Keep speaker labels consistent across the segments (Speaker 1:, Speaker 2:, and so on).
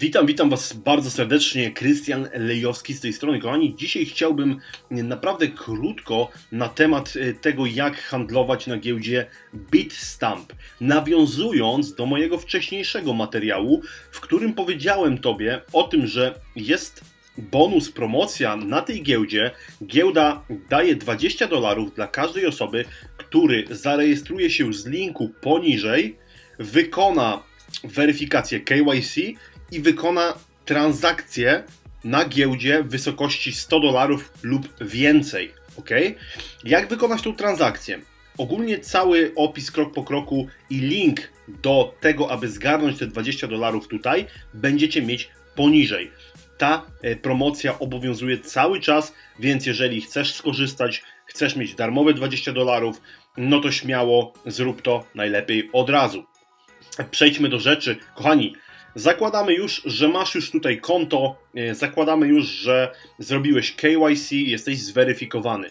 Speaker 1: Witam, witam Was bardzo serdecznie. Krystian Lejowski z tej strony, kochani. Dzisiaj chciałbym naprawdę krótko na temat e, tego, jak handlować na giełdzie Bitstamp. Nawiązując do mojego wcześniejszego materiału, w którym powiedziałem Tobie o tym, że jest bonus, promocja na tej giełdzie. Giełda daje 20 dolarów dla każdej osoby, który zarejestruje się z linku poniżej, wykona weryfikację KYC i wykona transakcję na giełdzie w wysokości 100 dolarów lub więcej. Ok? Jak wykonać tą transakcję? Ogólnie cały opis krok po kroku i link do tego, aby zgarnąć te 20 dolarów tutaj, będziecie mieć poniżej. Ta e, promocja obowiązuje cały czas, więc jeżeli chcesz skorzystać, chcesz mieć darmowe 20 dolarów, no to śmiało zrób to najlepiej od razu. Przejdźmy do rzeczy. Kochani, Zakładamy już, że masz już tutaj konto, e, zakładamy już, że zrobiłeś KYC, jesteś zweryfikowany.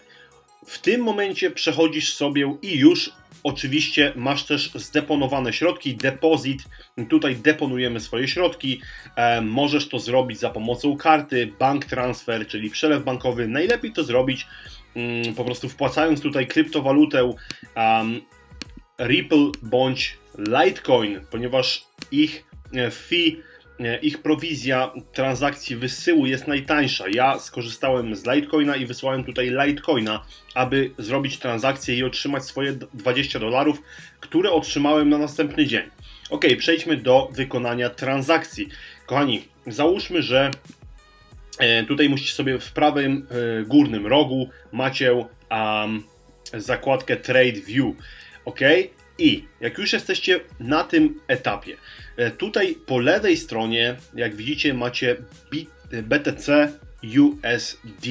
Speaker 1: W tym momencie przechodzisz sobie i już oczywiście masz też zdeponowane środki, depozyt. Tutaj deponujemy swoje środki. E, możesz to zrobić za pomocą karty, bank transfer, czyli przelew bankowy. Najlepiej to zrobić mm, po prostu wpłacając tutaj kryptowalutę Ripple bądź Litecoin, ponieważ ich fee, e, ich prowizja transakcji wysyłu jest najtańsza. Ja skorzystałem z Litecoina i wysłałem tutaj Litecoina, aby zrobić transakcję i otrzymać swoje 20 dolarów, które otrzymałem na następny dzień. Ok, przejdźmy do wykonania transakcji. Kochani, załóżmy, że e, tutaj musicie sobie w prawym górnym rogu macie um, zakładkę Trade View. Ok, i jak już jesteście na tym etapie, e, tutaj po lewej stronie, jak widzicie, macie BTC USD.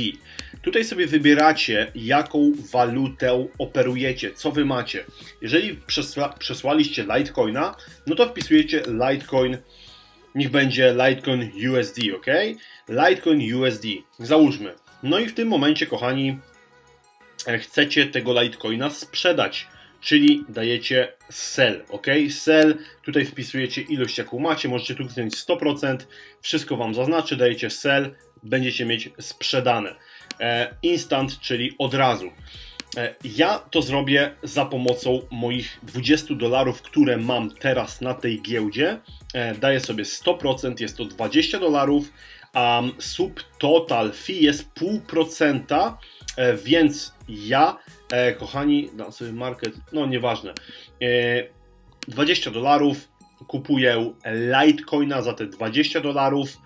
Speaker 1: Tutaj sobie wybieracie, jaką walutę operujecie, co wy macie. Jeżeli przesła przesłaliście Litecoina, no to wpisujecie Litecoin, niech będzie Litecoin USD, ok? Litecoin USD, załóżmy. No i w tym momencie, kochani, e, chcecie tego Litecoina sprzedać czyli dajecie sell, ok? Sell, tutaj wpisujecie ilość jaką macie, możecie tu kliknąć 100%, wszystko Wam zaznaczy, dajecie sell, będziecie mieć sprzedane. E, instant, czyli od razu. E, ja to zrobię za pomocą moich 20 dolarów, które mam teraz na tej giełdzie. E, daję sobie 100%, jest to 20 dolarów. Um, subtotal fee jest 0,5%, e, więc ja E, kochani, dam sobie market, no nieważne. E, 20 dolarów, kupuję Litecoina za te 20 dolarów.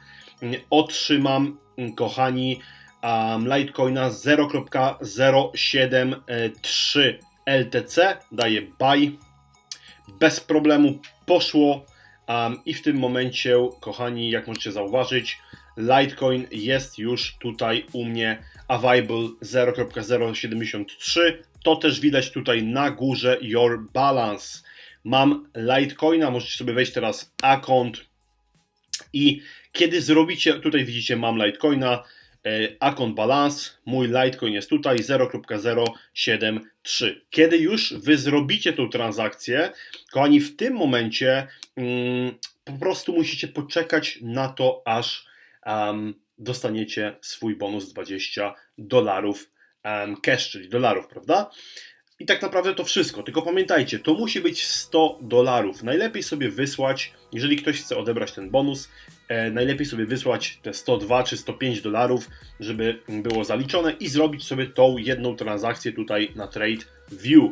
Speaker 1: Otrzymam, kochani, um, Litecoina 0.073 LTC. Daję buy. Bez problemu poszło. Um, I w tym momencie, kochani, jak możecie zauważyć, Litecoin jest już tutaj u mnie available 0.073. To też widać tutaj na górze Your Balance. Mam Litecoina, możecie sobie wejść teraz account i kiedy zrobicie, tutaj widzicie mam Litecoina, account balance, mój Litecoin jest tutaj 0.073. Kiedy już wy zrobicie tą transakcję, kochani, w tym momencie mm, po prostu musicie poczekać na to, aż um, dostaniecie swój bonus 20 dolarów um, cash, czyli dolarów, prawda? I tak naprawdę to wszystko. Tylko pamiętajcie, to musi być 100 dolarów. Najlepiej sobie wysłać, jeżeli ktoś chce odebrać ten bonus, e, najlepiej sobie wysłać te 102 czy 105 dolarów, żeby było zaliczone i zrobić sobie tą jedną transakcję tutaj na Trade View.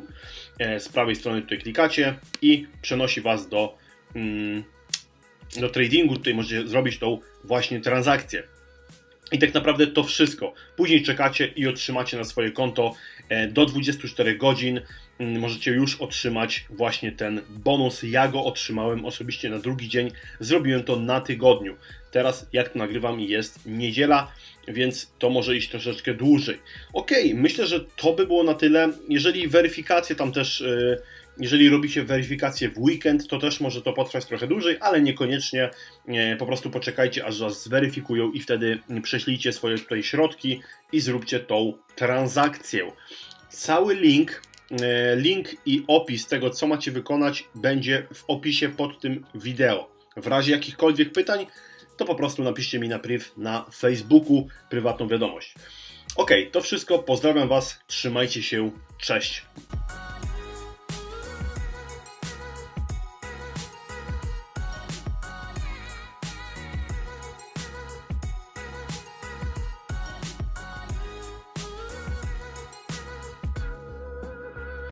Speaker 1: E, z prawej strony tutaj klikacie i przenosi Was do, mm, do tradingu. Tutaj możecie zrobić tą właśnie transakcję. I tak naprawdę to wszystko. Później czekacie i otrzymacie na swoje konto e, do 24 godzin. Mm, możecie już otrzymać właśnie ten bonus. Ja go otrzymałem osobiście na drugi dzień. Zrobiłem to na tygodniu. Teraz, jak to nagrywam, jest niedziela, więc to może iść troszeczkę dłużej. Ok, myślę, że to by było na tyle. Jeżeli weryfikacje tam też. Yy, jeżeli robicie weryfikację w weekend, to też może to potrwać trochę dłużej, ale niekoniecznie. Po prostu poczekajcie, aż was zweryfikują i wtedy prześlijcie swoje tutaj środki i zróbcie tą transakcję. Cały link, e, link i opis tego, co macie wykonać, będzie w opisie pod tym wideo. W razie jakichkolwiek pytań, to po prostu napiszcie mi na priv na Facebooku prywatną wiadomość. Ok, to wszystko. Pozdrawiam Was. Trzymajcie się. Cześć.